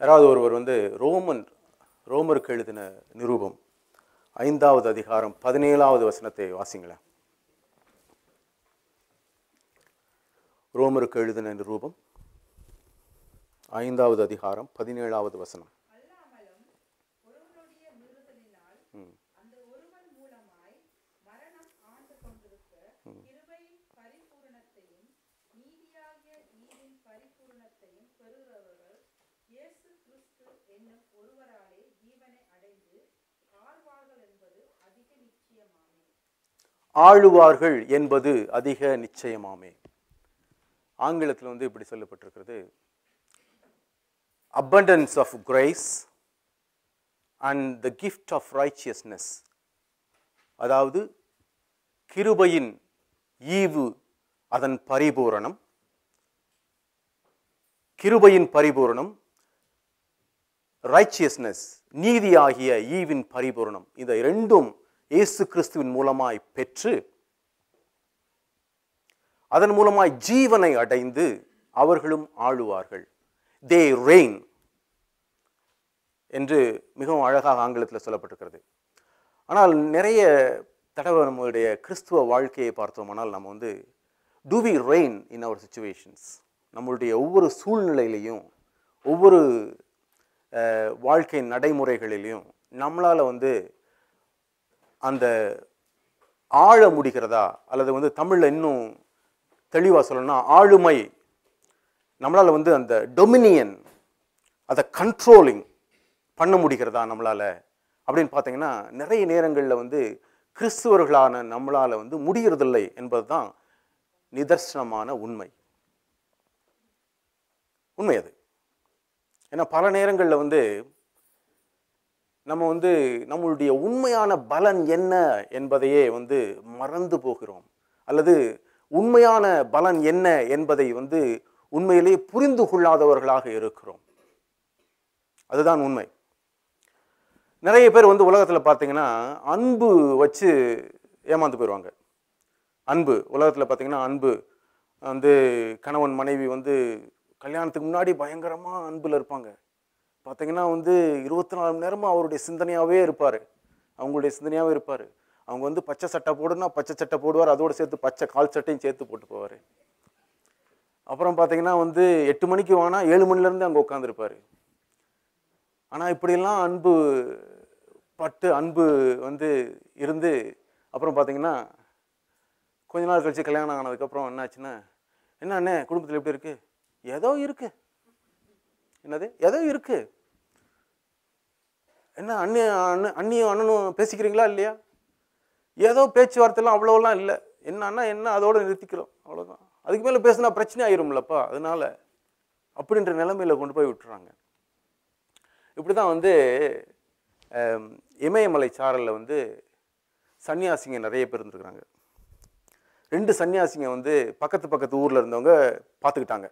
யாராவது ஒருவர் வந்து ரோமன் ரோமருக்கு எழுதின நிரூபம் ஐந்தாவது அதிகாரம் பதினேழாவது வசனத்தை வாசிங்களேன். ரோமருக்கு எழுதின நிரூபம் ஐந்தாவது அதிகாரம் பதினேழாவது வசனம் அல்லாமலும் ஒருவனுடைய மீறுதலினால் அந்த ஒருவன் மூலமாய் மரணம் ஆண்டு கொண்டிருக்க கிருபையின் பரிபூரணத்தையும் நீதியாகிய ஈவின் பரிபூரணத்தையும் பெறுகிறவர்கள் இயேசு கிறிஸ்து என்னும் ஒருவராலே ஜீவனை அடைந்து ஆழ்வார்கள் என்பது அதிக நிச்சயமாமே ஆளுவார்கள் என்பது அதிக நிச்சயமாமே. ஆங்கிலத்தில் வந்து இப்படி சொல்லப்பட்டிருக்கிறது. Abundance of grace and the gift of righteousness. அதாவது கிருபையின் ஈவு அதன் பரிபூரணம். கிருபையின் பரிபூரணம் ரைச்சியஸ்னஸ் நீதியாகிய ஈவின் பரிபூரணம். இந்த இரண்டும் இயேசு கிறிஸ்துவின் மூலமாய் பெற்று அதன் மூலமாய் ஜீவனை அடைந்து அவர்களும் ஆளுவார்கள். தே ரெயின் என்று மிகவும் அழகாக ஆங்கிலத்தில் சொல்லப்பட்டிருக்கிறது. ஆனால் நிறைய தடவை நம்மளுடைய கிறிஸ்துவ வாழ்க்கையை பார்த்தோமானால் நம்ம வந்து to we reign in our situations நம்மளுடைய ஒவ்வொரு சூழ்நிலையிலையும் ஒவ்வொரு வாழ்க்கை நடைமுறைகளிலையும் நம்மளால் வந்து அந்த ஆழ முடிகிறதா? அல்லது வந்து தமிழில் இன்னும் தெளிவாக சொல்லணும்னா ஆளுமை. நம்மளால் வந்து அந்த டொமினியன் அதை கண்ட்ரோலிங் பண்ண முடிகிறதா நம்மளால்? அப்படின்னு பார்த்தீங்கன்னா நிறைய நேரங்களில் வந்து கிறிஸ்துவர்களான நம்மளால் வந்து முடிகிறதில்லை என்பது தான் நிதர்சனமான உண்மை. உண்மை அது. ஏன்னா பல நேரங்களில் வந்து நம்ம வந்து நம்மளுடைய உண்மையான பலன் என்ன என்பதையே வந்து மறந்து போகிறோம். அல்லது உண்மையான பலன் என்ன என்பதை வந்து உண்மையிலேயே புரிந்து கொள்ளாதவர்களாக இருக்கிறோம். அதுதான் உண்மை. நிறைய பேர் வந்து உலகத்தில் பார்த்தீங்கன்னா அன்பு வச்சு ஏமாந்து போயிடுவாங்க அன்பு உலகத்தில் பார்த்தீங்கன்னா அன்பு. வந்து கணவன் மனைவி வந்து கல்யாணத்துக்கு முன்னாடி பயங்கரமாக அன்பில் இருப்பாங்க. பார்த்தீங்கன்னா வந்து இருபத்தி நாலு மணி நேரமும் அவருடைய சிந்தனையாகவே இருப்பார். அவங்களுடைய சிந்தனையாகவே இருப்பார். அவங்க வந்து பச்சை சட்டை போடுன்னா பச்சை சட்டை போடுவார். அதோடு சேர்த்து பச்சை கால் சட்டையும் சேர்த்து போட்டு போவார். அப்புறம் பார்த்தீங்கன்னா வந்து எட்டு மணிக்கு வானா ஏழு மணிலேருந்து அங்கே உட்காந்துருப்பார் ஆனால் இப்படியெல்லாம் அன்பு பட்டு அன்பு வந்து இருந்து அப்புறம் பார்த்தீங்கன்னா கொஞ்ச நாள் கழிச்சு கல்யாணம் ஆனதுக்கப்புறம் என்னாச்சுன்னா என்ன அண்ணே குடும்பத்தில் எப்படி இருக்கு? ஏதோ இருக்குது என்னது? எதோ இருக்கு. என்ன அண்ணி அண்ணன் அண்ணியும் அண்ணனும் பேசிக்கிறீங்களா இல்லையா? ஏதோ பேச்சுவார்த்தைலாம் அவ்வளோலாம் இல்லை. என்னன்னா என்ன அதோடு நிறுத்திக்கிறோம். அவ்வளோதான் அதுக்கு மேலே பேசினா பிரச்சனை ஆயிரும்லப்பா அதனால அப்படின்ற நிலைமையில கொண்டு போய் விட்டுறாங்க. இப்படி தான் வந்து இமயமலை சாரலில் வந்து சன்னியாசிங்க நிறைய பேர் இருந்துருக்குறாங்க. ரெண்டு சன்னியாசிங்க வந்து பக்கத்து பக்கத்து ஊரில் இருந்தவங்க பார்த்துக்கிட்டாங்க.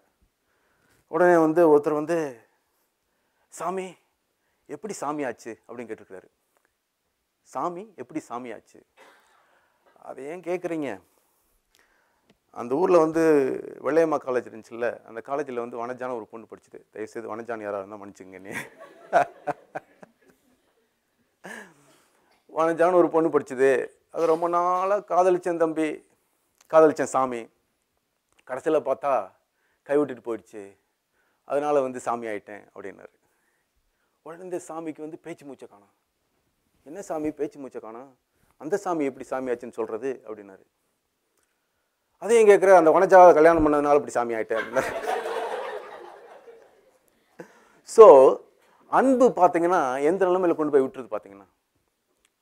உடனே வந்து ஒருத்தர் வந்து சாமி எப்படி சாமி ஆச்சு அப்படின்னு கேட்டிருக்கிறாரு. சாமி எப்படி சாமி ஆச்சு? அதை ஏன் கேட்குறீங்க? அந்த ஊரில் வந்து வெள்ளையம்மா காலேஜ் இருந்துச்சுல்ல அந்த காலேஜில் வந்து வனஜான ஒரு பொண்ணு படிச்சுது. தயவுசெய்து வனஜான் யாராக இருந்தால் மன்னிச்சுங்க நீ வனஜான ஒரு பொண்ணு படிச்சுது. அது ரொம்ப நாளாக காதலிச்சேன் தம்பி. காதலிச்சேன் சாமி. கடைசியில் பார்த்தா கைவிட்டுட்டு போயிடுச்சு. அதனால் வந்து சாமி ஆயிட்டேன் அப்படின்னாரு. உடனே இந்த சாமிக்கு வந்து பேச்சு மூச்சை காணும். என்ன சாமி பேச்சு மூச்சை காணோம்? அந்த சாமி எப்படி சாமி ஆச்சுன்னு சொல்கிறது அப்படின்னாரு. அதையும் கேட்குற அந்த வனஜாவை கல்யாணம் பண்ணதுனால இப்படி சாமி ஆகிட்டேன் அப்படின்னாரு. ஸோ அன்பு பார்த்தீங்கன்னா எந்த நிலைமையில் கொண்டு போய் விட்டுருது பார்த்தீங்கன்னா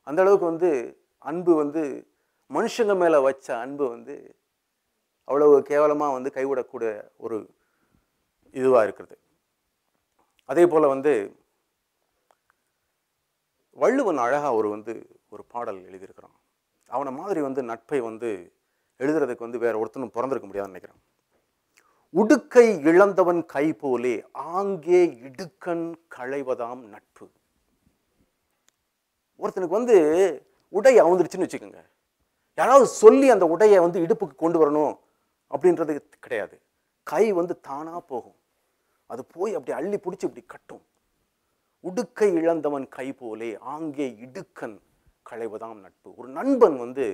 அந்த அளவுக்கு வந்து அன்பு வந்து மனுஷங்க மேலே வச்ச அன்பு வந்து அவ்வளவு கேவலமாக வந்து கைவிடக்கூடிய ஒரு இதுவாக இருக்கிறது. அதே போல் வந்து வள்ளுவன் அழகாக ஒரு வந்து ஒரு பாடல் எழுதியிருக்கிறான். அவனை மாதிரி வந்து நட்பை வந்து எழுதுறதுக்கு வந்து வேற ஒருத்தனும் பிறந்திருக்க முடியாதுன்னு நினைக்கிறான். உடுக்கை இழந்தவன் கை போலே ஆங்கே இடுக்கண் களைவதாம் நட்பு. ஒருத்தனுக்கு வந்து உடை அவுந்துருச்சுன்னு வச்சுக்கோங்க. யாராவது சொல்லி அந்த உடையை வந்து இடுப்புக்கு கொண்டு வரணும் அப்படின்றது கிடையாது. கை வந்து தானாக போகும். அது போய் அப்படி அள்ளி பிடிச்சி இப்படி கட்டும். உடுக்கை இழந்தவன் கை போலே ஆங்கே இடுக்கன் களைவதாம் நட்பு. ஒரு நண்பன் வந்து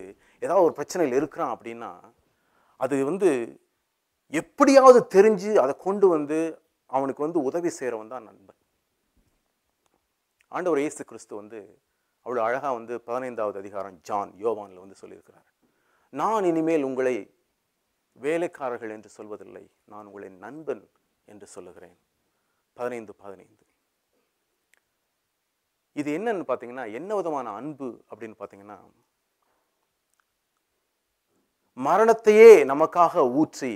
ஏதாவது ஒரு பிரச்சனையில் இருக்கிறான் அப்படின்னா அது வந்து எப்படியாவது தெரிஞ்சு அதை கொண்டு வந்து அவனுக்கு வந்து உதவி செய்கிறவன் தான் நண்பன். ஆண்டவர் இயேசு கிறிஸ்து வந்து அவ்வளோ அழகாக வந்து பதினைந்தாவது அதிகாரம் ஜான் யோவானில் வந்து சொல்லியிருக்கிறார். நான் இனிமேல் உங்களை வேலைக்காரர்கள் என்று சொல்வதில்லை நான் உங்களை நண்பன் என்று சொல்லுகிறேன். பதினைந்து பதினைந்து. இது என்னன்னு பார்த்தீங்கன்னா என்ன விதமான அன்பு அப்படின்னு பார்த்தீங்கன்னா மரணத்தையே நமக்காக ஊற்றி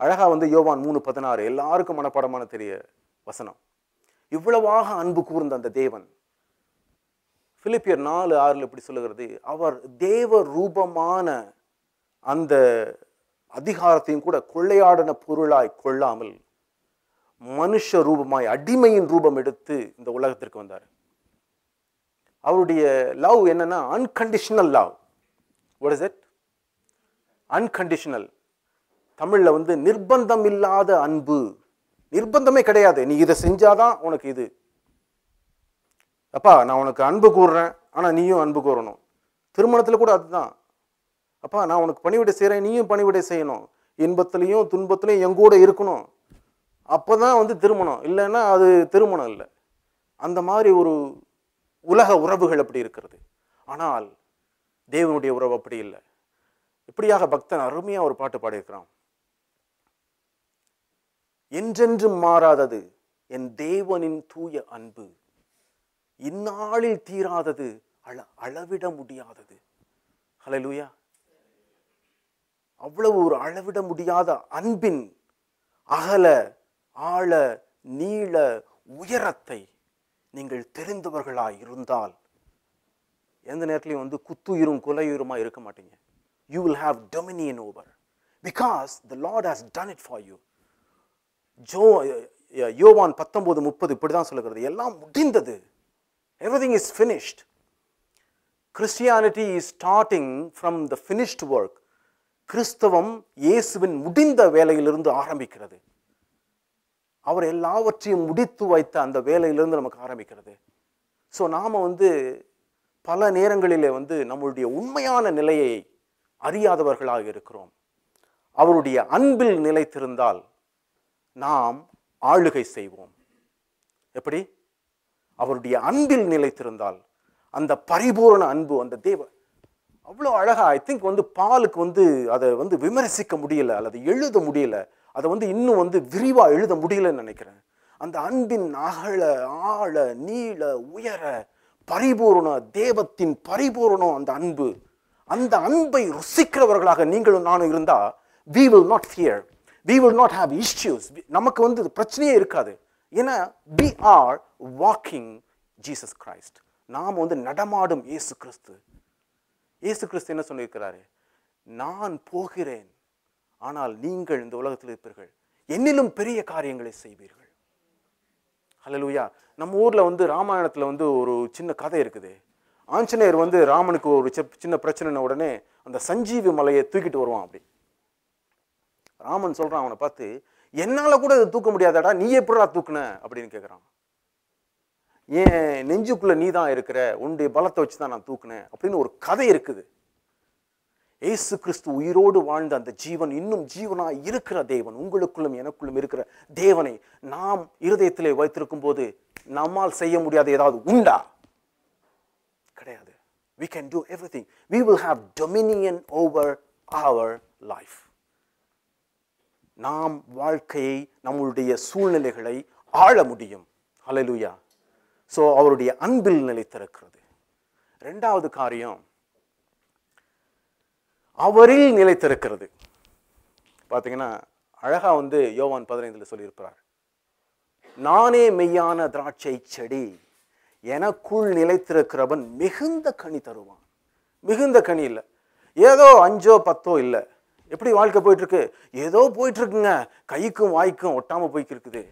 அழகா வந்து யோவான் மூணு பதினாறு எல்லாருக்கும் மனப்பாடமான தெரிய வசனம். இவ்வளவாக அன்பு கூர்ந்த அந்த தேவன் பிலிப்பியர் நாலு ஆறுல இப்படி சொல்லுகிறது அவர் தேவ ரூபமான அந்த அதிகாரத்தையும் கூட கொள்ளையாடின பொருளாய் கொள்ளாமல் மனுஷ ரூபமாய் அடிமையின் ரூபம் எடுத்து இந்த உலகத்திற்கு வந்தார். அவருடைய லவ் என்னன்னா unconditional love what is it unconditional தமிழில் வந்து நிர்பந்தம் இல்லாத அன்பு. நிர்பந்தமே கிடையாது. நீ இதை செஞ்சாதான் உனக்கு இது. அப்பா நான் உனக்கு அன்பு கூறுறேன். ஆனால் நீயும் அன்பு கூறணும். திருமணத்தில் கூட அதுதான். அப்பா நான் உனக்கு பணிவிடை செய்கிறேன் நீயும் பணிவிடை செய்யணும். இன்பத்துலேயும் துன்பத்துலேயும் எங்கூட இருக்கணும். அப்போ தான் வந்து திருமணம். இல்லைன்னா அது திருமணம் இல்லை. அந்த மாதிரி ஒரு உலக உறவுகள் அப்படி இருக்கிறது. ஆனால் தேவனுடைய உறவு அப்படி இல்லை. இப்படியாக பக்தன் அருமையாக ஒரு பாட்டு பாடியிருக்கிறான். என்றென்றும் மாறாதது என் தேவனின் தூய அன்பு. இந்நாளில் தீராதது அள அளவிட முடியாதது. ஹலலூயா அவ்வளவு ஒரு அளவிட முடியாத அன்பின் அகல ஆழ நீள உயரத்தை நீங்கள் தெரிந்தவர்களாக இருந்தால் எந்த நேரத்துலையும் வந்து குத்துயிரும் குலையுயிருமா இருக்க மாட்டீங்க. You will have dominion over because the lord has done it for you John யோவான் பத்தொம்போது முப்பது இப்படி தான் சொல்லுகிறது. எல்லாம் முடிந்தது. Everything is finished Christianity is starting from the finished work கிறிஸ்தவம் இயேசுவின் முடிந்த வேலையிலிருந்து ஆரம்பிக்கிறது. அவர் எல்லாவற்றையும் முடித்து வைத்த அந்த வேலையிலிருந்து நமக்கு ஆரம்பிக்கிறது. ஸோ நாம் வந்து பல நேரங்களிலே வந்து நம்மளுடைய உண்மையான நிலையை அறியாதவர்களாக இருக்கிறோம். அவருடைய அன்பில் நிலைத்திருந்தால் நாம் ஆளுகை செய்வோம். எப்படி? அவருடைய அன்பில் நிலைத்திருந்தால் அந்த பரிபூரண அன்பு அந்த தேவ அவ்வளோ அழகா ஐ திங்க் வந்து பாலுக்கு வந்து அதை வந்து விமர்சிக்க முடியல அல்லது எழுத முடியல. அதை வந்து இன்னும் வந்து விரிவாக எழுத முடியலன்னு நினைக்கிறேன். அந்த அன்பின் அகல ஆழ நீள உயர பரிபூரண தேவத்தின் பரிபூரணம் அந்த அன்பு. அந்த அன்பை ருசிக்கிறவர்களாக நீங்களும் நானும் இருந்தால் we will not fear we will not have issues நமக்கு வந்து பிரச்சனையே இருக்காது. ஏன்னா we are walking Jesus Christ நாம் வந்து நடமாடும் இயேசு கிறிஸ்து. இயேசு கிறிஸ்து என்ன சொல்லியிருக்கிறாரு? நான் போகிறேன். ஆனால் நீங்கள் இந்த உலகத்தில் இருப்பீர்கள். என்னிலும் பெரிய காரியங்களை செய்வீர்கள். ஹலலூயா நம்ம ஊரில் வந்து ராமாயணத்தில் வந்து ஒரு சின்ன கதை இருக்குது. ஆஞ்சநேயர் வந்து ராமனுக்கு ஒரு சின்ன பிரச்சனைன உடனே அந்த சஞ்சீவி மலையை தூக்கிட்டு வருவான் அப்படி. ராமன் சொல்கிறான் அவனை பார்த்து என்னால் கூட இதை தூக்க முடியாதாடா நீ எப்படா தூக்குன? அப்படின்னு கேட்குறான் ஏன் நெஞ்சுக்குள்ளே நீ தான் இருக்கிற உன்னுடைய பலத்தை வச்சு தான் நான் தூக்குனேன். அப்படின்னு ஒரு கதை இருக்குது. இயேசு கிறிஸ்து உயிரோடு வாழ்ந்த அந்த ஜீவன் இன்னும் ஜீவனா இருக்கிற தேவன் உங்களுக்குள்ளும் எனக்குள்ளும் இருக்கிற தேவனை நாம் இருதயத்திலே வைத்திருக்கும் போது நம்மால் செய்ய முடியாத ஏதாவது உண்டா? கிடையாது. We can do everything. We will have dominion over our life. நாம் வாழ்க்கையை நம்மளுடைய சூழ்நிலைகளை ஆள முடியும். அலலுயா ஸோ அவருடைய அன்பில் நிலைத்திருக்கிறது. ரெண்டாவது காரியம் அவரில் நிலைத்திருக்கிறது. பார்த்தீங்கன்னா அழகாக வந்து யோவான் பதினைந்தில் சொல்லியிருக்கிறார். நானே மெய்யான திராட்சை செடி எனக்குள் நிலைத்திருக்கிறவன் மிகுந்த கனி தருவான். மிகுந்த கனி இல்லை. ஏதோ அஞ்சோ பத்தோ இல்லை. எப்படி வாழ்க்கை போயிட்டுருக்கு? ஏதோ போயிட்டுருக்குங்க. கைக்கும் வாய்க்கும் ஒட்டாமல் போய்க்கிருக்குது.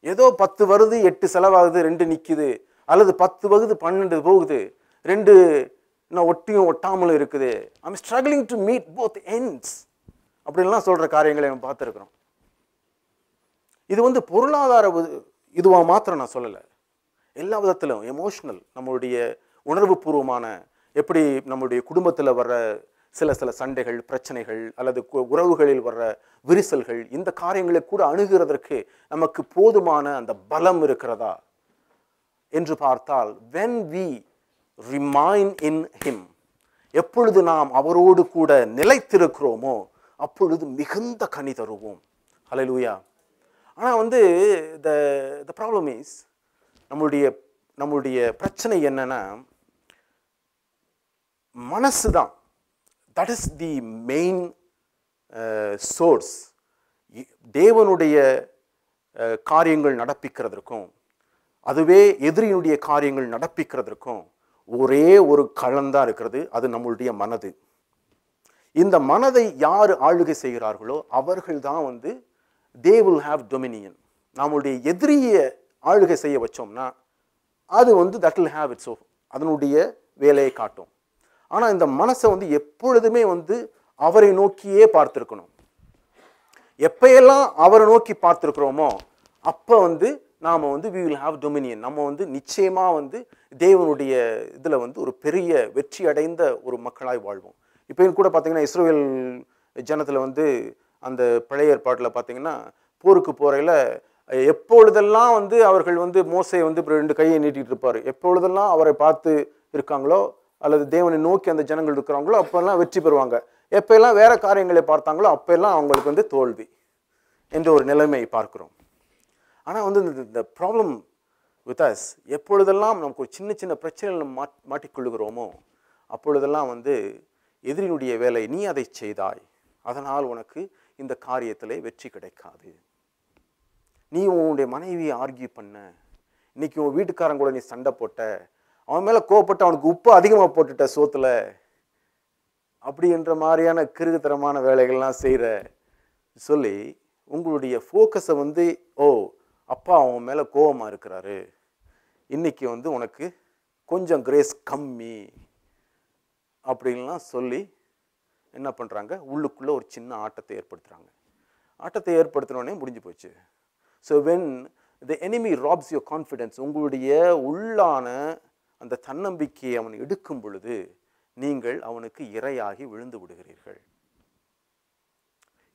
ஏதோ பத்து வருது எட்டு செலவாகுது ரெண்டு நிற்கிது அல்லது பத்து வருது பன்னெண்டு போகுது ரெண்டு நான் ஒட்டியும் ஒட்டாமலும் இருக்குது. I'm struggling to meet both ends அப்படின்லாம் சொல்கிற காரியங்களை நம்ம பார்த்துருக்குறோம். இது வந்து பொருளாதார இதுவாக மாத்திரம் நான் சொல்லலை. எல்லா விதத்திலும் எமோஷ்னல் நம்மளுடைய உணர்வுபூர்வமான எப்படி நம்மளுடைய குடும்பத்தில் வர்ற சில சில சண்டைகள் பிரச்சனைகள் அல்லது கு- உறவுகளில் வர்ற விரிசல்கள் இந்த காரியங்களை கூட அணுகிறதற்கு நமக்கு போதுமான அந்த பலம் இருக்கிறதா? என்று பார்த்தால் when we remain in him எப்பொழுது நாம் அவரோடு கூட நிலைத்திருக்கிறோமோ அப்பொழுது மிகுந்த கனி தருவோம். ஹalleluya ஆனால் வந்து த த ப்ராப்ளம் இஸ் நம்மளுடைய நம்மளுடைய பிரச்சனை என்னென்னா மனசு தான் that uh, is the main source தேவனுடைய uh, காரியங்கள் நடப்பிக்கிறதற்கும் அதுவே எதிரியினுடைய காரியங்கள் நடப்பிக்கிறதற்கும் ஒரே ஒரு களம்தான் இருக்கிறது. அது நம்மளுடைய மனது. இந்த மனதை யார் ஆளுகை செய்கிறார்களோ அவர்கள் தான் வந்து தே வில் ஹாவ் டொமினியன் நம்மளுடைய எதிரியை ஆளுகை செய்ய வச்சோம்னா அது வந்து தட் வில் ஹாவ் இட்ஸ் அதனுடைய வேலையை காட்டும். ஆனால் இந்த மனசை வந்து எப்பொழுதுமே வந்து அவரை நோக்கியே பார்த்துருக்கணும். எப்பையெல்லாம் அவரை நோக்கி பார்த்துருக்குறோமோ அப்போ வந்து நாம் வந்து வி வில் ஹாவ் டொமினியன் நம்ம வந்து நிச்சயமாக வந்து தேவனுடைய இதில் வந்து ஒரு பெரிய வெற்றி அடைந்த ஒரு மக்களாய் வாழ்வோம். இப்போ கூட பார்த்திங்கன்னா இஸ்ரோவேல் ஜனத்தில் வந்து அந்த பழைய ஏற்பாட்டில் பார்த்தீங்கன்னா போருக்கு போகிறையில் எப்பொழுதெல்லாம் வந்து அவர்கள் வந்து மோசை வந்து இப்போ ரெண்டு கையை நீட்டிட்டு இருப்பார் எப்பொழுதெல்லாம் அவரை பார்த்து இருக்காங்களோ அல்லது தேவனை நோக்கி அந்த ஜனங்கள் இருக்கிறாங்களோ அப்போல்லாம் வெற்றி பெறுவாங்க. எப்பெல்லாம் வேறு காரியங்களை பார்த்தாங்களோ அப்போல்லாம் அவங்களுக்கு வந்து தோல்வி என்ற ஒரு நிலைமையை பார்க்குறோம். ஆனால் வந்து இந்த- இந்த ப்ராப்ளம் வித் அஸ் எப்பொழுதெல்லாம் நமக்கு ஒரு சின்ன சின்ன பிரச்சனைகள் நம்ம மாட் மாட்டிக்கொள்ளுகிறோமோ அப்பொழுதெல்லாம் வந்து எதிரினுடைய வேலை நீ அதை செய்தாய் அதனால் உனக்கு இந்த காரியத்தில் வெற்றி கிடைக்காது. நீ உன்னுடைய மனைவியை ஆர்கியூ பண்ண. இன்னைக்கு உன் வீட்டுக்காரன் கூட நீ சண்டை போட்ட. அவன் மேலே கோவப்பட்டு அவனுக்கு உப்பு அதிகமாக போட்டுட்ட சோத்தில். அப்படின்ற மாதிரியான கிருகுதரமான வேலைகள்லாம் செய்கிற சொல்லி உங்களுடைய ஃபோக்கஸை வந்து ஓ அப்பா அவன் மேலே கோவமாக இருக்கிறாரு. இன்னைக்கு வந்து உனக்கு கொஞ்சம் கிரேஸ் கம்மி அப்படின்லாம் சொல்லி என்ன பண்ணுறாங்க உள்ளுக்குள்ளே ஒரு சின்ன ஆட்டத்தை ஏற்படுத்துகிறாங்க ஆட்டத்தை ஏற்படுத்தினோடனே முடிஞ்சு போச்சு. So when the enemy robs your confidence உங்களுடைய உள்ளான அந்த தன்னம்பிக்கையை அவன் எடுக்கும் பொழுது நீங்கள் அவனுக்கு இரையாகி விழுந்து விடுகிறீர்கள்.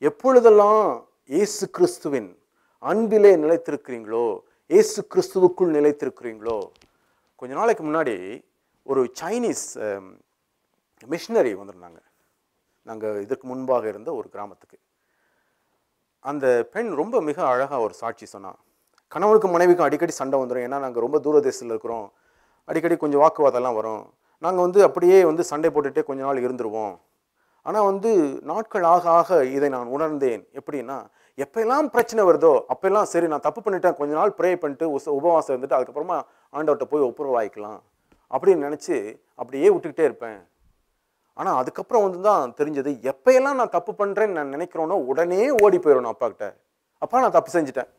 எப்பொழுதெல்லாம் இயேசு கிறிஸ்துவின் அன்பிலே நிலைத்திருக்கிறீங்களோ? ஏசு கிறிஸ்துவுக்குள் நிலைத்திருக்கிறீங்களோ? கொஞ்ச நாளைக்கு முன்னாடி ஒரு சைனீஸ் மிஷினரி um, வந்திருந்தாங்க. நாங்கள் இதற்கு முன்பாக இருந்த ஒரு கிராமத்துக்கு. அந்த பெண் ரொம்ப மிக அழகாக ஒரு சாட்சி சொன்னான் கணவனுக்கும் மனைவிக்கும் அடிக்கடி சண்டை வந்துடும் ஏன்னா நாங்கள் ரொம்ப தூர தேசத்தில் இருக்கிறோம். அடிக்கடி கொஞ்சம் வாக்குவாதம்லாம் வரும். நாங்கள் வந்து அப்படியே வந்து சண்டை போட்டுகிட்டே கொஞ்ச நாள் இருந்துருவோம். ஆனால் வந்து நாட்கள் ஆக ஆக இதை நான் உணர்ந்தேன். எப்படின்னா எப்பெல்லாம் பிரச்சனை வருதோ அப்பெல்லாம் சரி நான் தப்பு பண்ணிட்டேன் கொஞ்ச நாள் ப்ரே பண்ணிட்டு உபவாசம் இருந்துட்டு அதுக்கப்புறமா ஆண்டவர்கிட்ட போய் ஒப்புரவாய்க்கலாம் அப்படின்னு நினச்சி அப்படியே விட்டுக்கிட்டே இருப்பேன். ஆனால் அதுக்கப்புறம் வந்து தான் தெரிஞ்சது எப்பயெல்லாம் நான் தப்பு பண்ணுறேன்னு நான் நினைக்கிறேனோ உடனே ஓடி போயிடணும் அப்பா கிட்ட. அப்பா நான் தப்பு செஞ்சுட்டேன்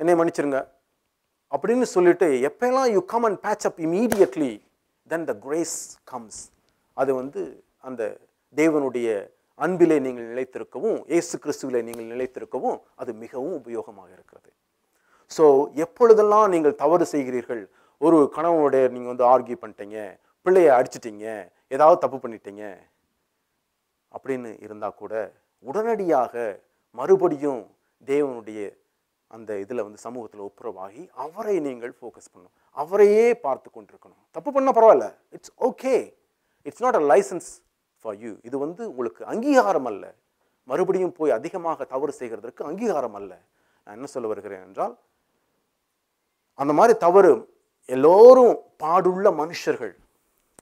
என்னை மன்னிச்சிருங்க அப்படின்னு சொல்லிட்டு எப்பெல்லாம் you come and patch up immediately then the grace comes அது வந்து அந்த தேவனுடைய அன்பிலே நீங்கள் நிலைத்திருக்கவும் இயேசு கிறிஸ்துவிலே நீங்கள் நிலைத்திருக்கவும் அது மிகவும் உபயோகமாக இருக்கிறது. ஸோ எப்பொழுதெல்லாம் நீங்கள் தவறு செய்கிறீர்கள்? ஒரு கணவனுடைய நீங்கள் வந்து ஆர்கியூ பண்ணிட்டீங்க பிள்ளையை அடிச்சிட்டீங்க ஏதாவது தப்பு பண்ணிட்டீங்க அப்படின்னு இருந்தால் கூட உடனடியாக மறுபடியும் தேவனுடைய அந்த இதில் வந்து சமூகத்தில் ஒப்புரவாகி அவரை நீங்கள் ஃபோக்கஸ் பண்ணணும். அவரையே பார்த்து கொண்டிருக்கணும். தப்பு பண்ணால் பரவாயில்ல. It's okay it's not a licence for you இது வந்து உங்களுக்கு அங்கீகாரம் அல்ல. மறுபடியும் போய் அதிகமாக தவறு செய்கிறதற்கு அங்கீகாரம் அல்ல. நான் என்ன சொல்ல வருகிறேன் என்றால் அந்த மாதிரி தவறு எல்லோரும் பாடுள்ள மனுஷர்கள்.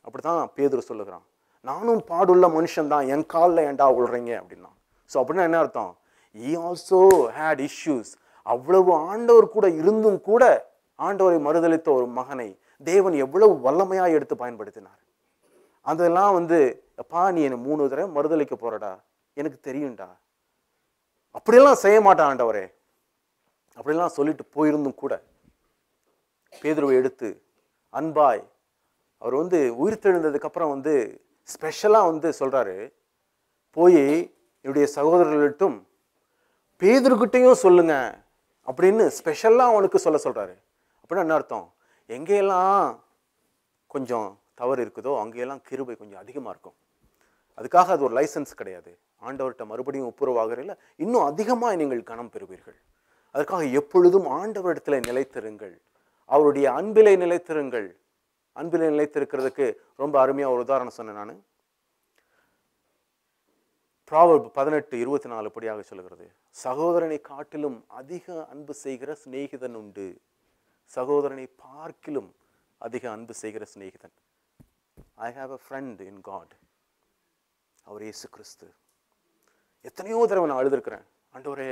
அப்படிதான் பேதர் சொல்லுகிறான். நானும் பாடுள்ள மனுஷன் தான் என் காலில் ஏன்டா விழுறீங்க அப்படின்னா. ஸோ அப்படின்னா என்ன அர்த்தம்? ஈ ஆல்சோ ஹேட் இஷ்யூஸ் அவ்வளவு ஆண்டவர் கூட இருந்தும் கூட ஆண்டவரை மறுதளித்த ஒரு மகனை தேவன் எவ்வளவு வல்லமையாக எடுத்து பயன்படுத்தினார். அதெல்லாம் வந்து எப்பா நீ என்னை மூணு தடவை மறுதளிக்க போறடா. எனக்கு தெரியும்டா. அப்படியெல்லாம் செய்ய மாட்டான் ஆண்டவரே. அப்படிலாம் சொல்லிட்டு போயிருந்தும் கூட பேதுருவை எடுத்து அன்பாய் அவர் வந்து உயிர் தெழுந்ததுக்கப்புறம் வந்து ஸ்பெஷலாக வந்து சொல்கிறாரு போய் என்னுடைய சகோதரர்கள்ட்டும் பேதுருக்கிட்டையும் சொல்லுங்க அப்படின்னு ஸ்பெஷலாக அவனுக்கு சொல்ல சொல்கிறாரு அப்படின்னா என்ன அர்த்தம்? எங்கேயெல்லாம் கொஞ்சம் தவறு இருக்குதோ அங்கேயெல்லாம் கிருபை கொஞ்சம் அதிகமாக இருக்கும். அதுக்காக அது ஒரு லைசன்ஸ் கிடையாது. ஆண்டவர்கிட்ட மறுபடியும் ஒப்புரவாகிறீங்கள இன்னும் அதிகமாக நீங்கள் கனம் பெறுவீர்கள். அதற்காக எப்பொழுதும் ஆண்டவரிடத்தில் நிலைத்திருங்கள். அவருடைய அன்பிலை நிலைத்திருங்கள். அன்பிலை நிலைத்திருக்கிறதுக்கு ரொம்ப அருமையாக ஒரு உதாரணம் சொன்னேன் நான். ப்ராவர்ப் பதினெட்டு இருபத்தி நாலு படியாக சொல்கிறது சகோதரனை காட்டிலும் அதிக அன்பு செய்கிற சிநேகிதன் உண்டு. சகோதரனை பார்க்கிலும் அதிக அன்பு செய்கிற சிநேகிதன். I have a friend in God அவர் இயேசு கிறிஸ்து. எத்தனையோ தடவை நான் அழுதுருக்கிறேன். ஆண்டவரே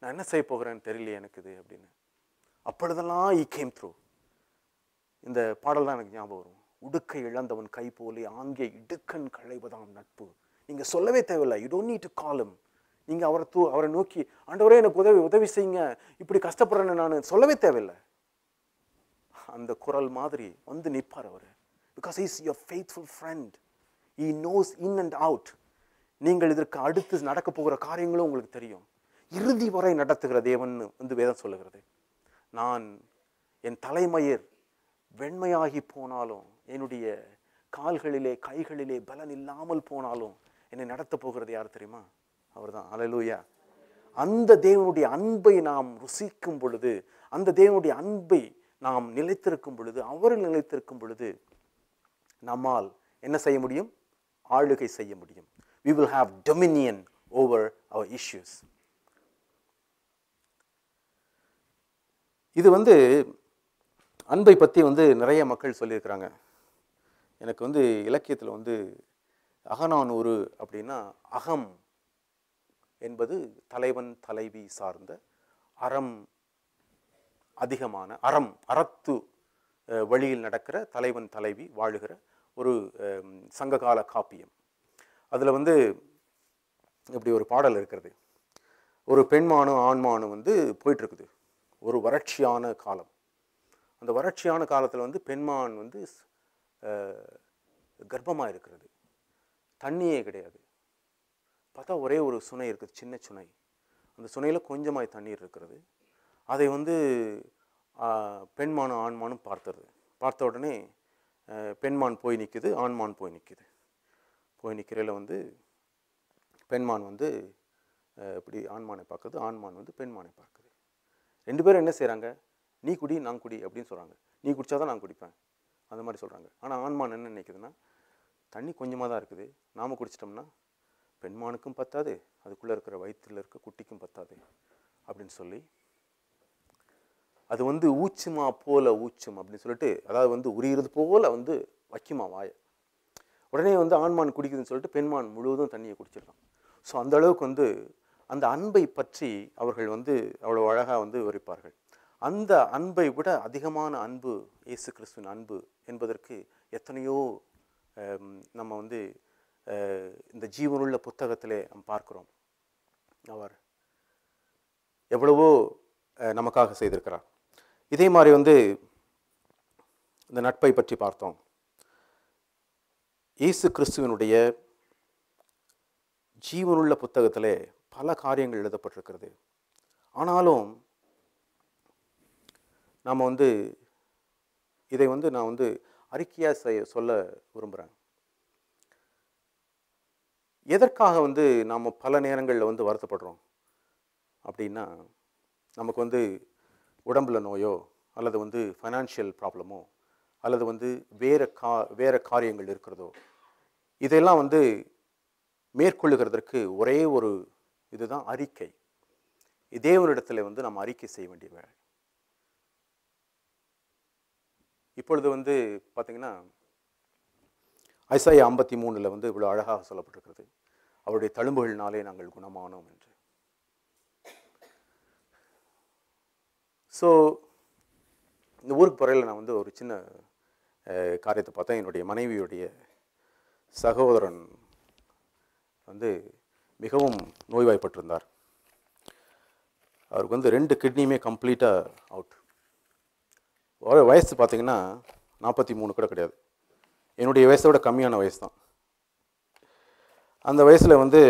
நான் என்ன செய்ய போகிறேன்னு தெரியலையே எனக்கு இது அப்படின்னு. அப்பொழுதெல்லாம் ஈ கேம் த்ரூ இந்த பாடல் தான் எனக்கு ஞாபகம் வரும். உடுக்கை இழந்தவன் கை போலே ஆங்கே இடுக்கண் களைவதாம் நட்பு. நீங்கள் சொல்லவே தேவையில்லை. யூ டோன்ட் நீட் டு காலம் நீங்க அவரை தூ அவரை நோக்கி ஆண்டவரே எனக்கு உதவி உதவி செய்யுங்க. இப்படி கஷ்டப்படுறேன்னு நான் சொல்லவே தேவையில்லை. அந்த குரல் மாதிரி வந்து நிற்பார் அவர். Because is your faithful friend he knows in and out நீங்கள் இதற்கு அடுத்து நடக்க போகிற காரியங்களும் உங்களுக்கு தெரியும். இறுதி வரை நடத்துகிற தேவன் வந்து வேதம் சொல்லுகிறது. நான் என் தலைமயிர் வெண்மையாகி போனாலும் என்னுடைய கால்களிலே கைகளிலே பலன் இல்லாமல் போனாலும் என்னை நடத்த போகிறது யார் தெரியுமா? அவர் தான் அலலூயா அந்த தேவனுடைய அன்பை நாம் ருசிக்கும் பொழுது அந்த தேவனுடைய அன்பை நாம் நிலைத்திருக்கும் பொழுது அவரில் நிலைத்திருக்கும் பொழுது நம்மால் என்ன செய்ய முடியும்? ஆளுகை செய்ய முடியும். We will have dominion over our issues இது வந்து அன்பை பற்றி வந்து நிறைய மக்கள் சொல்லியிருக்கிறாங்க. எனக்கு வந்து இலக்கியத்தில் வந்து அகநானூறு அப்படின்னா அகம் என்பது தலைவன் தலைவி சார்ந்த அறம் அதிகமான அறம் அறத்து வழியில் நடக்கிற தலைவன் தலைவி வாழுகிற ஒரு சங்ககால காப்பியம். அதில் வந்து இப்படி ஒரு பாடல் இருக்கிறது? ஒரு பெண்மானும் ஆண்மானும் வந்து போயிட்டுருக்குது. ஒரு வறட்சியான காலம். அந்த வறட்சியான காலத்தில் வந்து பெண்மான் வந்து கர்ப்பமாக இருக்கிறது. தண்ணியே கிடையாது. பார்த்தா ஒரே ஒரு சுனை இருக்குது சின்ன சுனை. அந்த சுனையில் கொஞ்சமாய் தண்ணீர் இருக்கிறது. அதை வந்து பெண்மானும் ஆண்மானும் பார்த்துறது பார்த்த உடனே பெண்மான் போய் நிற்குது ஆண்மான் போய் நிற்குது போய் நிற்கிறதுல வந்து பெண்மான் வந்து இப்படி ஆண்மானை பார்க்குது ஆண்மான் வந்து பெண்மானை பார்க்குது. ரெண்டு பேரும் என்ன செய்கிறாங்க நீ குடி நான் குடி அப்படின்னு சொல்கிறாங்க நீ குடிச்சாதான் நான் குடிப்பேன். அந்த மாதிரி சொல்கிறாங்க ஆனால் ஆண்மான் என்ன நினைக்குதுன்னா தண்ணி கொஞ்சமாக தான் இருக்குது. நாம் குடிச்சிட்டோம்னா பெண்மானுக்கும் பத்தாது அதுக்குள்ளே இருக்கிற வயிற்றில் இருக்க குட்டிக்கும் பத்தாது அப்படின்னு சொல்லி அது வந்து ஊச்சுமா போல ஊச்சும் அப்படின்னு சொல்லிட்டு அதாவது வந்து உரியிறது போல வந்து வைக்குமா வாய. உடனே வந்து ஆண்மான் குடிக்குதுன்னு சொல்லிட்டு பெண்மான் முழுவதும் தண்ணியை குடிச்சிடலாம். ஸோ அந்த அளவுக்கு வந்து அந்த அன்பை பற்றி அவர்கள் வந்து அவ்வளோ அழகாக வந்து விவரிப்பார்கள். அந்த அன்பை விட அதிகமான அன்பு இயேசு கிறிஸ்துவின் அன்பு என்பதற்கு எத்தனையோ நம்ம வந்து இந்த ஜீவனுள்ள புத்தகத்திலே நம்ம பார்க்குறோம். அவர் எவ்வளவோ நமக்காக செய்திருக்கிறார். இதே மாதிரி வந்து இந்த நட்பை பற்றி பார்த்தோம். இயேசு கிறிஸ்துவனுடைய ஜீவனுள்ள புத்தகத்தில் பல காரியங்கள் எழுதப்பட்டிருக்கிறது. ஆனாலும் நாம் வந்து இதை வந்து நான் வந்து அறிக்கையாக செய்ய சொல்ல விரும்புகிறேன் எதற்காக வந்து நாம் பல நேரங்களில் வந்து வருத்தப்படுறோம்? அப்படின்னா நமக்கு வந்து உடம்புல நோயோ அல்லது வந்து ஃபைனான்ஷியல் ப்ராப்ளமோ அல்லது வந்து வேறு கா வேறு காரியங்கள் இருக்கிறதோ இதெல்லாம் வந்து மேற்கொள்ளுகிறதற்கு ஒரே ஒரு இதுதான் அறிக்கை. தேவனிடத்தில் வந்து நம்ம அறிக்கை செய்ய வேண்டிய வேலை இப்பொழுது வந்து பார்த்திங்கன்னா ஐசாய் ஐம்பத்தி மூணில் வந்து இவ்வளோ அழகாக சொல்லப்பட்டிருக்கிறது. அவருடைய தழும்புகள்னாலே நாங்கள் குணமானோம் என்று. ஸோ இந்த ஊருக்கு போகையில் நான் வந்து ஒரு சின்ன காரியத்தை பார்த்தேன். என்னுடைய மனைவியுடைய சகோதரன் வந்து மிகவும் நோய்வாய்ப்பட்டிருந்தார். அவருக்கு வந்து ரெண்டு கிட்னியுமே கம்ப்ளீட்டாக அவுட் வ- வயசு பார்த்தீங்கன்னா நாற்பத்தி மூணு கூட கிடையாது. என்னுடைய வயசை விட கம்மியான வயசு தான். அந்த வயசில் வந்து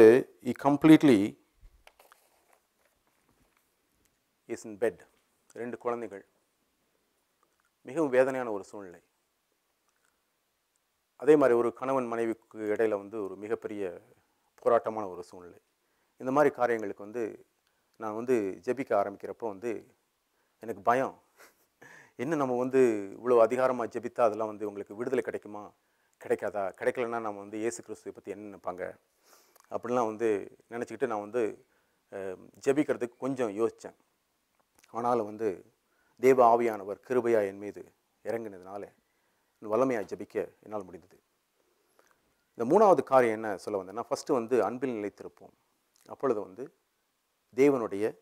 he completely is in bed ரெண்டு குழந்தைகள். மிகவும் வேதனையான ஒரு சூழ்நிலை. அதே மாதிரி ஒரு கணவன் மனைவிக்கு இடையில வந்து ஒரு மிகப்பெரிய போராட்டமான ஒரு சூழ்நிலை. இந்த மாதிரி காரியங்களுக்கு வந்து நான் வந்து ஜெபிக்க ஆரம்பிக்கிறப்போ வந்து எனக்கு பயம். என்ன நம்ம வந்து இவ்வளோ அதிகாரமாக ஜெபித்தா அதெல்லாம் வந்து உங்களுக்கு விடுதலை கிடைக்குமா? கிடைக்காதா? கிடைக்கலன்னா நம்ம வந்து இயேசு கிறிஸ்துவை பற்றி என்ன நினைப்பாங்க? அப்படிலாம் வந்து நினச்சிக்கிட்டு நான் வந்து ஜெபிக்கிறதுக்கு கொஞ்சம் யோசித்தேன் ஆனாலும் வந்து தேவ ஆவியானவர் கிருபையா என் மீது இறங்கினதுனால வல்லமையாக ஜெபிக்க என்னால் முடிந்தது. இந்த மூணாவது காரியம் என்ன சொல்ல வந்தேன்னா ஃபஸ்ட்டு வந்து அன்பில் நிலைத்திருப்போம். அப்பொழுது வந்து தேவனுடைய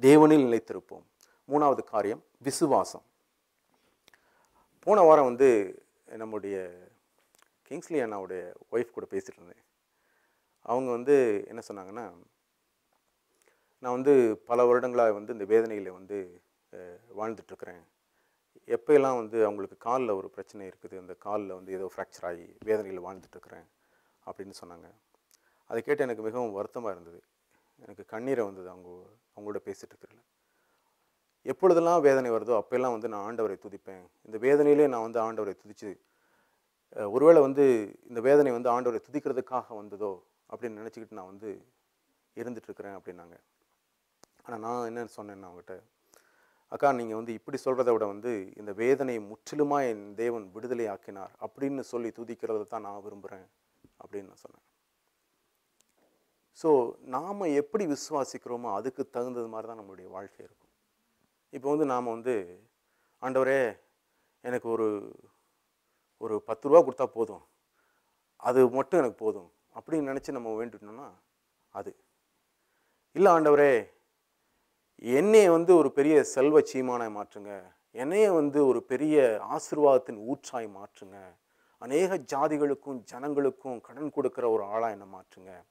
தேவனில் நிலைத்திருப்போம். மூணாவது காரியம் விசுவாசம். போன வாரம் வந்து நம்முடைய கிங்ஸ்லி அண்ணாவுடைய ஒய்ஃப் கூட பேசிட்டு இருந்தேன். அவங்க வந்து என்ன சொன்னாங்கன்னா நான் வந்து பல வருடங்களாக வந்து இந்த வேதனையில் வந்து வாழ்ந்துட்டுருக்குறேன் எப்போயெல்லாம் வந்து அவங்களுக்கு காலில் ஒரு பிரச்சனை இருக்குது அந்த காலில் வந்து ஏதோ ஃப்ராக்சர் ஆகி வேதனையில் வாழ்ந்துட்டுருக்குறேன் அப்படின்னு சொன்னாங்க. அதை கேட்டு எனக்கு மிகவும் வருத்தமாக இருந்தது. எனக்கு கண்ணீரை வந்தது அவங்க அவங்களோட பேசிகிட்டு இருக்கிறல எப்பொழுதெல்லாம் வேதனை வருதோ அப்போல்லாம் வந்து நான் ஆண்டவரை துதிப்பேன். இந்த வேதனையிலே நான் வந்து ஆண்டவரை துதிச்சு ஒருவேளை வந்து இந்த வேதனை வந்து ஆண்டவரை துதிக்கிறதுக்காக வந்ததோ அப்படின்னு நினச்சிக்கிட்டு நான் வந்து இருந்துட்டுருக்குறேன் அப்படின்னாங்க. ஆனால் நான் என்ன சொன்னேன்னா அவங்ககிட்ட அக்கா நீங்கள் வந்து இப்படி சொல்கிறத விட வந்து இந்த வேதனையை முற்றிலுமாக என் தேவன் விடுதலை ஆக்கினார் அப்படின்னு சொல்லி துதிக்கிறத தான் நான் விரும்புகிறேன் அப்படின்னு நான் சொன்னேன். ஸோ நாம் எப்படி விசுவாசிக்கிறோமோ அதுக்கு தகுந்தது மாதிரி தான் நம்மளுடைய வாழ்க்கை இருக்கும். இப்போ வந்து நாம் வந்து ஆண்டவரே எனக்கு ஒரு ஒரு பத்து ரூபா கொடுத்தா போதும். அது மட்டும் எனக்கு போதும். அப்படின்னு நினச்சி நம்ம வேண்டிட்டோம்னா அது. இல்லை ஆண்டவரே என்னையை வந்து ஒரு பெரிய செல்வ சீமானாய் மாற்றுங்க. என்னைய வந்து ஒரு பெரிய ஆசிர்வாதத்தின் ஊற்றாய் மாற்றுங்க. அநேக ஜாதிகளுக்கும் ஜனங்களுக்கும் கடன் கொடுக்குற ஒரு ஆளாக என்னை மாற்றுங்க.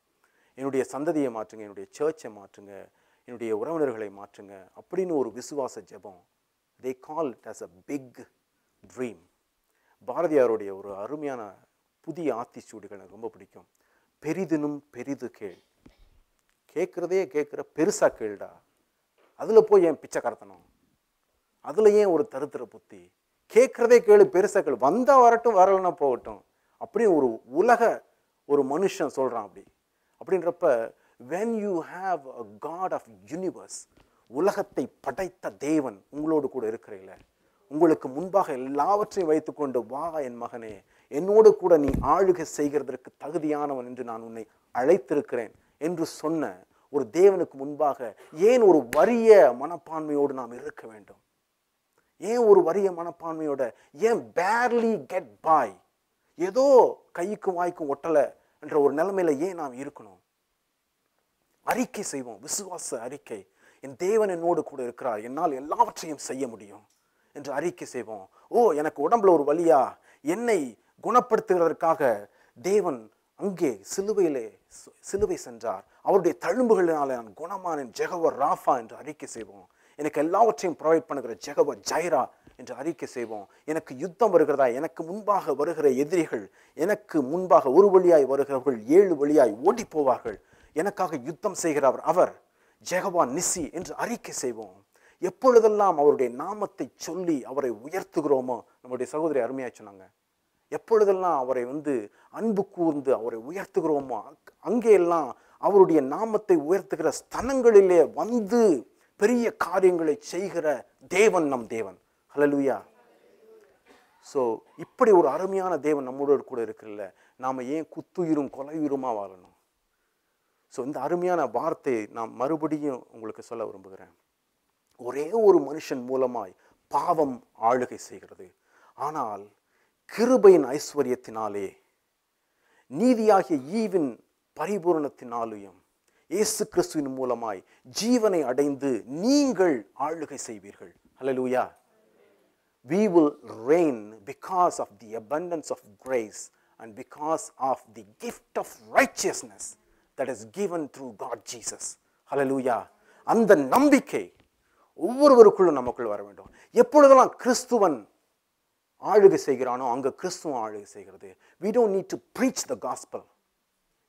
என்னுடைய சந்ததியை மாற்றுங்க என்னுடைய சர்ச்சை மாற்றுங்க என்னுடைய உறவினர்களை மாற்றுங்க அப்படின்னு ஒரு விசுவாச ஜெபம். They call it as a big dream பாரதியாருடைய ஒரு அருமையான புதிய ஆத்திச்சூடிகள் எனக்கு ரொம்ப பிடிக்கும். பெரிதினும் பெரிது கேள். கேட்குறதே கேட்குற பெருசா கேள்டா. அதில் போய் ஏன் பிச்சை கடத்தணும்? அதில் ஏன் ஒரு தருத்திர புத்தி? கேட்குறதே கேளு பெருசாக கேளு. வரட்டும் வரலைன்னா போகட்டும். அப்படின்னு ஒரு உலக ஒரு மனுஷன் சொல்கிறான் அப்படி. அப்படின்றப்ப when you have a God of universe உலகத்தை படைத்த தேவன் உங்களோடு கூட இருக்கிறீங்கள உங்களுக்கு முன்பாக எல்லாவற்றையும் வைத்துக்கொண்டு வா என் மகனே. என்னோடு கூட நீ ஆளுகை செய்கிறதற்கு தகுதியானவன் என்று நான் உன்னை அழைத்திருக்கிறேன் என்று சொன்ன ஒரு தேவனுக்கு முன்பாக ஏன் ஒரு வறிய மனப்பான்மையோடு நாம் இருக்க வேண்டும்? ஏன் ஒரு வறிய மனப்பான்மையோட ஏன் பேர்லி கெட் பாய் ஏதோ கைக்கும் வாய்க்கும் ஒட்டலை என்ற ஒரு நிலைமையில ஏன் நாம் இருக்கணும்? அறிக்கை செய்வோம் விசுவாச அறிக்கை. என் தேவன் என்னோடு கூட இருக்கிறார் என்னால் எல்லாவற்றையும் செய்ய முடியும் என்று அறிக்கை செய்வோம். ஓ எனக்கு உடம்புல ஒரு வழியா? என்னை குணப்படுத்துகிறதற்காக தேவன் அங்கே சிலுவையிலே சிலுவை சென்றார். அவருடைய தழும்புகளினாலே நான் குணமானேன். ஜெகவர் ராஃபா என்று அறிக்கை செய்வோம். எனக்கு எல்லாவற்றையும் ப்ரொவைட் பண்ணுகிற ஜெகவர் ஜைரா என்று அறிக்கை செய்வோம். எனக்கு யுத்தம் வருகிறதா? எனக்கு முன்பாக வருகிற எதிரிகள் எனக்கு முன்பாக ஒரு வழியாய் வருகிறவர்கள் ஏழு வழியாய் ஓடி போவார்கள் எனக்காக யுத்தம் செய்கிறவர் அவர் ஜெகவா நிசி என்று அறிக்கை செய்வோம். எப்பொழுதெல்லாம் அவருடைய நாமத்தை சொல்லி அவரை உயர்த்துகிறோமோ நம்முடைய சகோதரி அருமையாக சொன்னாங்க. எப்பொழுதெல்லாம் அவரை வந்து அன்பு கூர்ந்து அவரை உயர்த்துகிறோமோ அங்கேயெல்லாம் அவருடைய நாமத்தை உயர்த்துகிற ஸ்தனங்களிலே வந்து பெரிய காரியங்களை செய்கிற தேவன் நம் தேவன். ஹலலுயா ஸோ இப்படி ஒரு அருமையான தேவன் நம்மோடு கூட இருக்குல்ல நாம் ஏன் குத்துயிரும் கொலையுருமா வாழணும்? ஸோ இந்த அருமையான வார்த்தையை நான் மறுபடியும் உங்களுக்கு சொல்ல விரும்புகிறேன். ஒரே ஒரு மனுஷன் மூலமாய் பாவம் ஆளுகை செய்கிறது. ஆனால் கிருபையின் ஐஸ்வர்யத்தினாலே நீதியாகிய ஈவின் பரிபூரணத்தினாலேயும் இயேசு கிறிஸ்துவின் மூலமாய் ஜீவனை அடைந்து நீங்கள் ஆளுகை செய்வீர்கள் hallelujah we will reign because of the abundance of grace and because of the gift of righteousness that is given through God Jesus. லூயா அந்த நம்பிக்கை ஒவ்வொருவருக்குள்ளும் நமக்குள் வர வேண்டும் எப்பொழுதெல்லாம் கிறிஸ்துவன் ஆளுகை செய்கிறானோ அங்கே கிறிஸ்துவன் ஆளுகை செய்கிறது we don't need to preach the gospel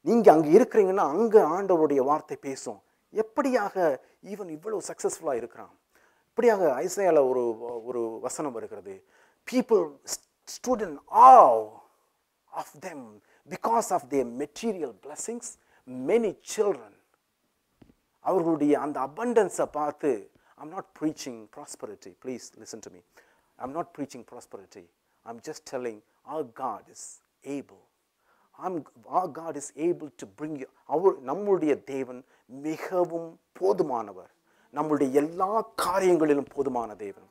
நீங்க அங்க இருக்கிறீங்கன்னா அங்க ஆண்டவருடைய வார்த்தை பேசும் எப்படியாக ஈவன் இவ்வளவு சக்ஸஸ்ஃபுல்லாக இருக்கிறான் இப்படியாக ஐசையால ஒரு ஒரு வசனம் வருகிறது people stood in awe of them because of their material blessings many children அவர்களுடைய அந்த abundance-அ பார்த்து I'm not preaching prosperity. Please listen to me. I'm not preaching prosperity. I'm just telling our God is able. I'm, our God is able to bring you. அவர் நம்முடைய தேவன் மிகவும் போதுமானவர். நம்முடைய எல்லா காரியங்களிலும் போதுமான தேவன்.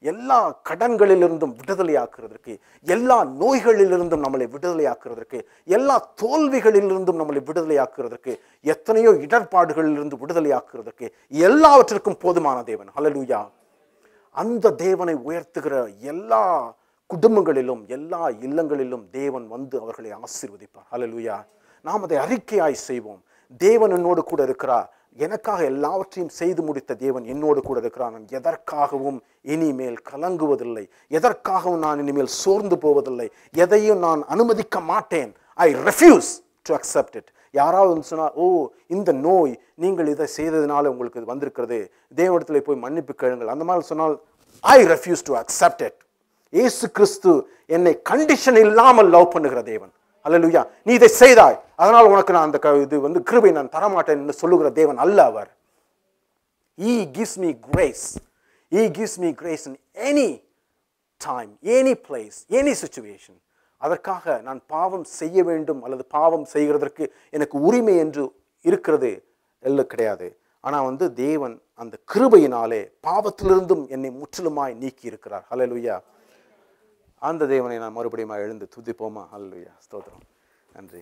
எல்லா கடன்களிலிருந்தும் விடுதலையாக்குறதற்கு எல்லா நோய்களிலிருந்தும் நம்மளை விடுதலையாக்குறதற்கு எல்லா தோல்விகளிலிருந்தும் நம்மளை விடுதலையாக்குறதற்கு எத்தனையோ இடர்பாடுகளிலிருந்து விடுதலையாக்குறதற்கு எல்லாவற்றிற்கும் போதுமான தேவன். ஹலலூயா அந்த தேவனை உயர்த்துகிற எல்லா குடும்பங்களிலும் எல்லா இல்லங்களிலும் தேவன் வந்து அவர்களை ஆசீர்வதிப்பார். அலலுயா நாம் அதை அறிக்கையாய் செய்வோம். தேவன் என்னோடு கூட இருக்கிறார். எனக்காக எல்லாவற்றையும் செய்து முடித்த தேவன் என்னோடு கூட இருக்கிறார் நான் எதற்காகவும் இனிமேல் கலங்குவதில்லை. எதற்காகவும் நான் இனிமேல் சோர்ந்து போவதில்லை. எதையும் நான் அனுமதிக்க மாட்டேன். I refuse to accept it யாராவது வந்து சொன்னால் ஓ இந்த நோய் நீங்கள் இதை செய்ததுனால உங்களுக்கு இது வந்திருக்கிறது. தேவனிடத்தில் போய் மன்னிப்பு கேளுங்கள். அந்த மாதிரி சொன்னால் I refuse to accept it இயேசு கிறிஸ்து என்னை கண்டிஷன் இல்லாமல் லவ் பண்ணுகிற தேவன். அல்லேலூயா நீ இதை செய்தாய். அதனால் உனக்கு நான் அந்த க- இது வந்து கிருபை நான் தரமாட்டேன் என்று சொல்லுகிற தேவன் அல்ல அவர். He gives me grace he gives me grace in any time any place any situation அதற்காக நான் பாவம் செய்ய வேண்டும் அல்லது பாவம் செய்கிறதற்கு எனக்கு உரிமை என்று இருக்கிறது எல்லாம் கிடையாது. ஆனால் வந்து தேவன் அந்த கிருபையினாலே பாவத்திலிருந்தும் என்னை முற்றிலுமாய் நீக்கி இருக்கிறார் ஹalleluya அந்த தேவனை நான் மறுபடியும் எழுந்து துதிப்போமா? அல்லையா ஸ்தோத்திரம். நன்றி.